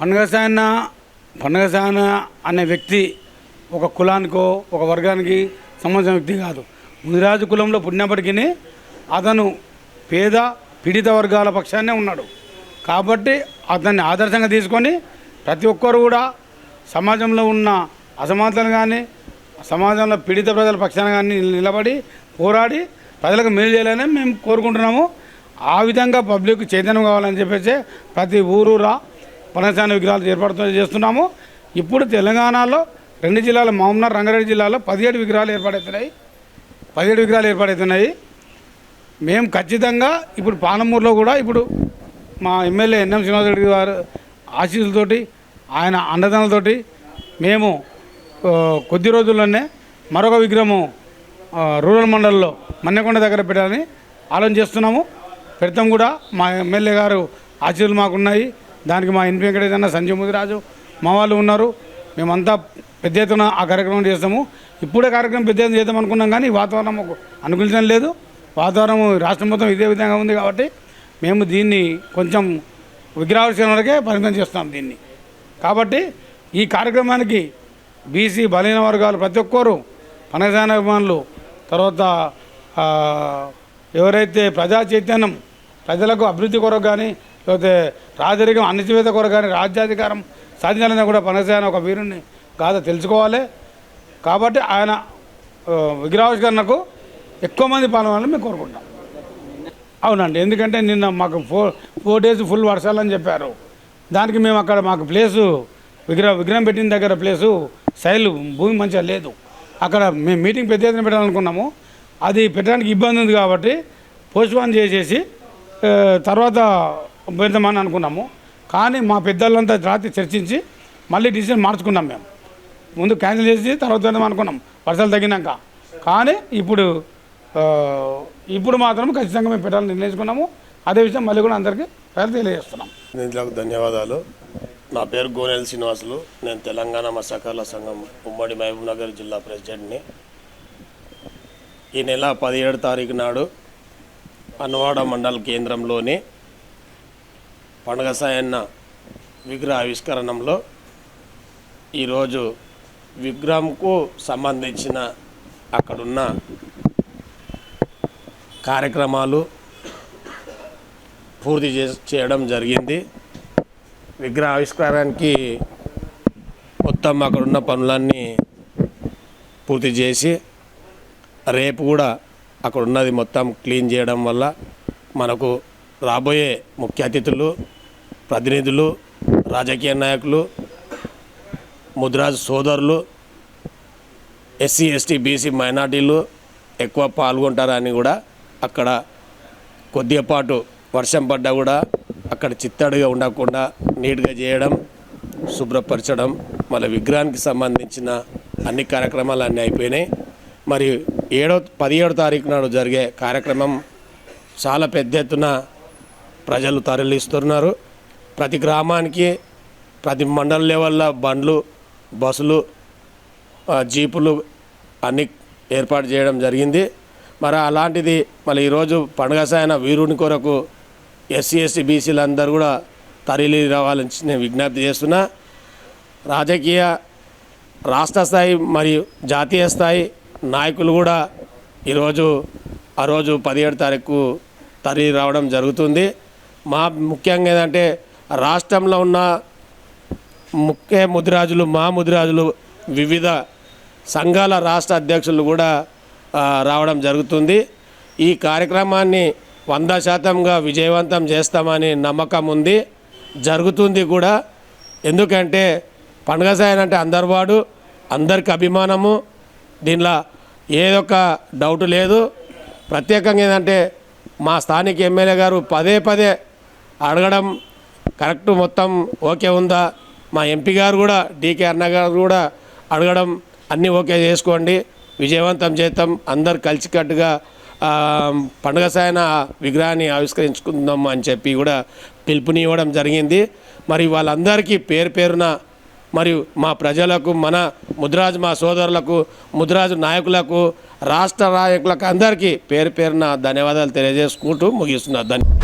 పండుగ సాయన అనే వ్యక్తి ఒక కులానికో ఒక వర్గానికి సంబంధించిన వ్యక్తి కాదు. ముదిరాజు కులంలో పుట్టినప్పటికీ అతను పేద పీడిత వర్గాల పక్షాన్నే ఉన్నాడు. కాబట్టి అతన్ని ఆదర్శంగా తీసుకొని ప్రతి ఒక్కరు కూడా సమాజంలో ఉన్న అసమానతలు కానీ సమాజంలో పీడిత ప్రజల పక్షాన కానీ నిలబడి పోరాడి ప్రజలకు మేలు చేయాలని మేము కోరుకుంటున్నాము. ఆ విధంగా పబ్లిక్ చైతన్యం కావాలని చెప్పేసి ప్రతి ఊరు రా పనసాన విగ్రహాలు ఏర్పాటు చేస్తున్నాము. ఇప్పుడు తెలంగాణలో రెండు జిల్లాల మహమ్నార్ రంగారెడ్డి జిల్లాలో పదిహేడు విగ్రహాలు ఏర్పడవుతున్నాయి పదిహేడు విగ్రహాలు ఏర్పాటవుతున్నాయి. మేము ఖచ్చితంగా ఇప్పుడు పాలమూరులో కూడా ఇప్పుడు మా ఎమ్మెల్యే ఎన్ఎం శ్రీనివాసరెడ్డి గారు ఆశీస్సులతోటి ఆయన అండదండలతోటి మేము కొద్ది రోజుల్లోనే మరొక విగ్రహము రూరల్ మండలంలో మన్నెకొండ దగ్గర పెట్టాలని ఆలోచన చేస్తున్నాము. పెడతాం కూడా మా ఎమ్మెల్యే గారు ఆశీర్లు మాకున్నాయి. దానికి మా ఎన్పి వెంకటేశన్న సంజయ్ ముదిరాజు మా వాళ్ళు ఉన్నారు. మేమంతా పెద్ద ఎత్తున ఆ కార్యక్రమం చేస్తాము. ఇప్పుడే కార్యక్రమం పెద్ద ఎత్తున చేద్దాం అనుకున్నాం కానీ ఈ వాతావరణం మాకు అనుకూలించడం లేదు. వాతావరణం రాష్ట్రం మొత్తం ఇదే విధంగా ఉంది కాబట్టి మేము దీన్ని కొంచెం విగ్రహావిష్కరణ వరకే పరిమితం చేస్తాం దీన్ని. కాబట్టి ఈ కార్యక్రమానికి బీసీ బలహీన వర్గాలు ప్రతి ఒక్కరు పనసాన అభిమానులు తర్వాత ఎవరైతే ప్రజా చైతన్యం ప్రజలకు అభివృద్ధి కొరకు కానీ లేకపోతే రాజరికం అణచివేత కొరకు కానీ రాజ్యాధికారం సాధించాలని కూడా పనిచేయని ఒక వీరుని గాథ తెలుసుకోవాలి. కాబట్టి ఆయన విగ్రహావిష్కరణకు ఎక్కువ మంది పాల్గొనాలని మేము కోరుకుంటాం. అవునండి. ఎందుకంటే నిన్న మాకు ఫోర్ ఫోర్ డేస్ ఫుల్ వర్షాలని చెప్పారు. దానికి మేము అక్కడ మాకు ప్లేసు విగ్రహ విగ్రహం పెట్టిన దగ్గర ప్లేసు శైలు భూమి మంచిగా లేదు. అక్కడ మేము మీటింగ్ పెద్ద ఎత్తున పెట్టాలనుకున్నాము. అది పెట్టడానికి ఇబ్బంది ఉంది కాబట్టి పోస్ట్పోన్ చేసేసి తర్వాత పెడదామని అనుకున్నాము. కానీ మా పెద్దలంతా రాత్రి చర్చించి మళ్ళీ డిసిషన్ మార్చుకున్నాం మేము. ముందు క్యాన్సిల్ చేసి తర్వాత పెడదాం అనుకున్నాం. వర్షాలు తగ్గినాక. కానీ ఇప్పుడు ఇప్పుడు మాత్రం ఖచ్చితంగా మేము పెట్టాలని నిర్ణయించుకున్నాము. అదే విషయం మళ్ళీ కూడా అందరికీ ప్రజలు తెలియజేస్తున్నాం. నిధులకు ధన్యవాదాలు. నా పేరు గోనెల్ శ్రీనివాసులు. నేను తెలంగాణ మత్స్యకారుల సంఘం ఉమ్మడి మహబూబ్నగర్ జిల్లా ప్రెసిడెంట్ని. ఈ నెల పదిహేడు తారీఖు నాడు అన్నవాడ మండల కేంద్రంలోని పండగ సాయన్న విగ్రహ ఆవిష్కరణంలో ఈరోజు విగ్రహంకు సంబంధించిన అక్కడున్న కార్యక్రమాలు పూర్తి చే- చేయడం జరిగింది. విగ్రహ ఆవిష్కారానికి మొత్తం అక్కడున్న పనులన్నీ పూర్తి చేసి రేపు కూడా అక్కడ ఉన్నది మొత్తం క్లీన్ చేయడం వల్ల మనకు రాబోయే ముఖ్య అతిథులు ప్రతినిధులు రాజకీయ నాయకులు ముద్రాజ్ సోదరులు ఎస్సీ ఎస్టీ బీసీ మైనార్టీలు ఎక్కువ పాల్గొంటారని కూడా అక్కడ కొద్దిపాటు వర్షం పడ్డా కూడా అక్కడ చిత్తడిగా ఉండకుండా నీట్గా చేయడం శుభ్రపరచడం మళ్ళీ విగ్రహానికి సంబంధించిన అన్ని కార్యక్రమాలు అన్నీ అయిపోయినాయి. మరి ఏడో పదిహేడో తారీఖు నాడు జరిగే కార్యక్రమం చాలా పెద్ద ఎత్తున ప్రజలు తరలిస్తున్నారు. ప్రతి గ్రామానికి ప్రతి మండల లెవెల్లో బండ్లు బస్సులు జీపులు అన్ని ఏర్పాటు చేయడం జరిగింది. మరి అలాంటిది మళ్ళీ ఈరోజు పండుగ సాయన వీరుని కొరకు ఎస్సీ ఎస్సీ బీసీలు అందరూ కూడా తరలి రావాలని నేను విజ్ఞప్తి చేస్తున్నా. రాజకీయ రాష్ట్ర స్థాయి మరియు జాతీయ స్థాయి నాయకులు కూడా ఈరోజు ఆ రోజు పదిహేడు తారీఖు తరలి రావడం జరుగుతుంది. మా ముఖ్యంగా ఏంటంటే రాష్ట్రంలో ఉన్న ముఖ్య ముదిరాజులు మా ముదిరాజులు వివిధ సంఘాల రాష్ట్ర అధ్యక్షులు కూడా రావడం జరుగుతుంది. ఈ కార్యక్రమాన్ని వంద శాతంగా విజయవంతం చేస్తామని నమ్మకం ఉంది. జరుగుతుంది కూడా. ఎందుకంటే పండుగ సాయన్ అంటే అందరివాడు అందరికి అభిమానము. దీనిలో ఏదొక డౌట్ లేదు. ప్రత్యేకంగా ఏంటంటే మా స్థానిక ఎమ్మెల్యే గారు పదే పదే అడగడం కరెక్ట్ మొత్తం ఓకే ఉందా? మా ఎంపీ గారు కూడా డీకే అన్న గారు కూడా అడగడం అన్నీ ఓకే చేసుకోండి. విజయవంతం చేద్దాం. అందరు కలిసికట్టుగా పండుగ సాయన విగ్రహాన్ని ఆవిష్కరించుకుందాం అని చెప్పి కూడా పిలుపునివ్వడం జరిగింది. మరి వాళ్ళందరికీ పేరు పేరున మరియు మా ప్రజలకు మన ముద్రాజు మా సోదరులకు ముద్రాజు నాయకులకు రాష్ట్ర నాయకులకు అందరికీ పేరు పేరున ధన్యవాదాలు తెలియజేసుకుంటూ ముగిస్తున్నారు ధన్య